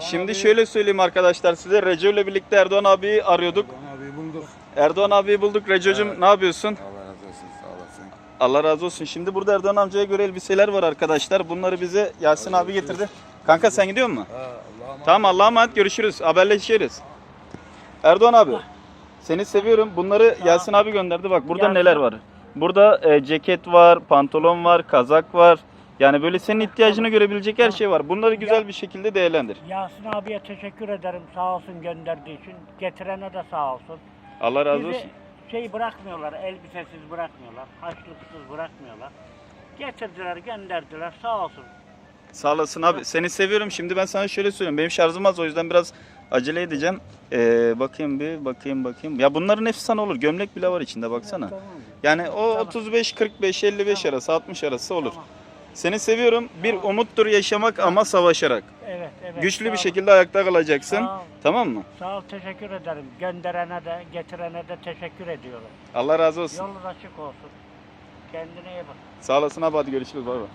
Şimdi şöyle söyleyeyim arkadaşlar size. Reco ile birlikte Erdoğan abiyi arıyorduk. Erdoğan abi bulduk. Erdoğan abiyi bulduk. Reco'cum ne yapıyorsun? Allah razı olsun sağ olasın. Allah razı olsun. Şimdi burada Erdoğan amcaya göre elbiseler var arkadaşlar. Bunları bize Yasin abi getirdi. Kanka sen gidiyor musun? Tamam Allah'a emanet görüşürüz. Haberleşiriz. Erdoğan abi. Seni seviyorum. Bunları Yasin abi gönderdi. Bak burada neler var. Burada e, ceket var, pantolon var, kazak var. Yani böyle senin ihtiyacını görebilecek her şey var. Bunları güzel bir şekilde değerlendir. Yasin abiye teşekkür ederim sağ olsun gönderdiği için. Getirene de sağ olsun. Allah razı Bizi olsun. şey bırakmıyorlar, elbisesiz bırakmıyorlar, haçlıksız bırakmıyorlar. Getirdiler, gönderdiler sağ olsun. Sağ olasın abi. Seni seviyorum. Şimdi ben sana şöyle söyleyeyim. Benim şarjım az o yüzden biraz acele edeceğim. Ee, bakayım bir, bakayım bakayım. Ya bunların hepsi sana olur. Gömlek bile var içinde baksana. Yani o Tamam. 35, 45, 55 Tamam. arası, 60 arası olur. Seni seviyorum. Bir Tamam. umuttur yaşamak ama savaşarak. Evet, evet. Güçlü sağ bir ol. şekilde ayakta kalacaksın. Sağ ol. Tamam mı? Sağ ol, teşekkür ederim. Gönderene de, getirene de teşekkür ediyorum. Allah razı olsun. Yolun açık olsun. Kendine iyi bak. Sağ olasın abi hadi görüşürüz bay bay.